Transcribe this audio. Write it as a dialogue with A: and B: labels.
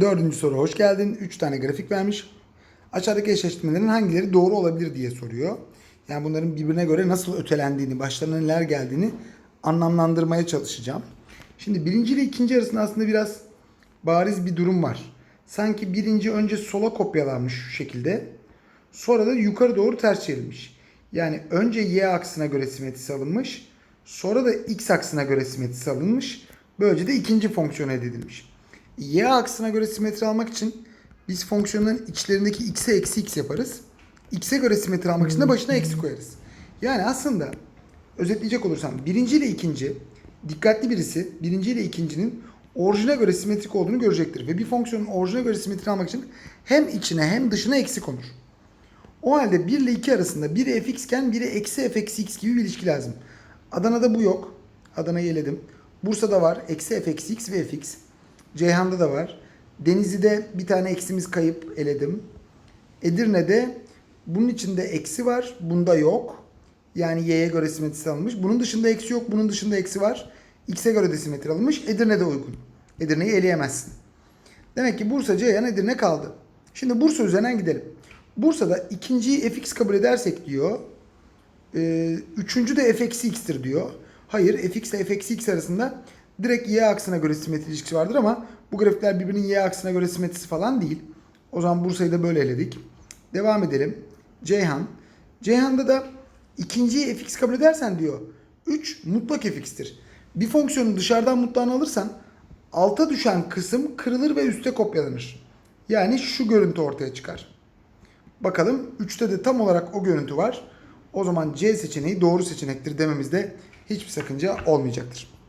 A: Dördüncü soru hoş geldin. Üç tane grafik vermiş. Aşağıdaki eşleştirmelerin hangileri doğru olabilir diye soruyor. Yani bunların birbirine göre nasıl ötelendiğini, başlarına neler geldiğini anlamlandırmaya çalışacağım. Şimdi birinci ile ikinci arasında aslında biraz bariz bir durum var. Sanki birinci önce sola kopyalanmış şu şekilde. Sonra da yukarı doğru ters çevrilmiş. Yani önce y aksına göre simetrisi alınmış. Sonra da x aksına göre simetrisi alınmış. Böylece de ikinci fonksiyon elde edilmiş. Y aksına göre simetri almak için biz fonksiyonların içlerindeki x'e eksi x yaparız. X'e göre simetri almak için de başına eksi koyarız. Yani aslında özetleyecek olursam birinci ile ikinci dikkatli birisi birinci ile ikincinin orijine göre simetrik olduğunu görecektir. Ve bir fonksiyonun orijine göre simetri almak için hem içine hem dışına eksi konur. O halde 1 ile 2 arasında biri fx iken biri eksi f eksi x gibi bir ilişki lazım. Adana'da bu yok. Adana'yı eledim. Bursa'da var. Eksi f eksi x ve fx. Ceyhan'da da var. Denizli'de bir tane eksimiz kayıp eledim. Edirne'de bunun içinde eksi var. Bunda yok. Yani y'ye göre simetrisi alınmış. Bunun dışında eksi yok. Bunun dışında eksi var. X'e göre de simetri alınmış. Edirne'de uygun. Edirne'yi eleyemezsin. Demek ki Bursa, Ceyhan, Edirne kaldı. Şimdi Bursa üzerinden gidelim. Bursa'da ikinciyi fx kabul edersek diyor. E, üçüncü de f x'tir diyor. Hayır fx ile f x arasında direkt y aksına göre simetri ilişkisi vardır ama bu grafikler birbirinin y aksına göre simetrisi falan değil. O zaman Bursa'yı da böyle eledik. Devam edelim. Ceyhan. Ceyhan'da da ikinciyi fx kabul edersen diyor. 3 mutlak fx'tir. Bir fonksiyonun dışarıdan mutlağını alırsan alta düşen kısım kırılır ve üste kopyalanır. Yani şu görüntü ortaya çıkar. Bakalım 3'te de tam olarak o görüntü var. O zaman C seçeneği doğru seçenektir dememizde hiçbir sakınca olmayacaktır.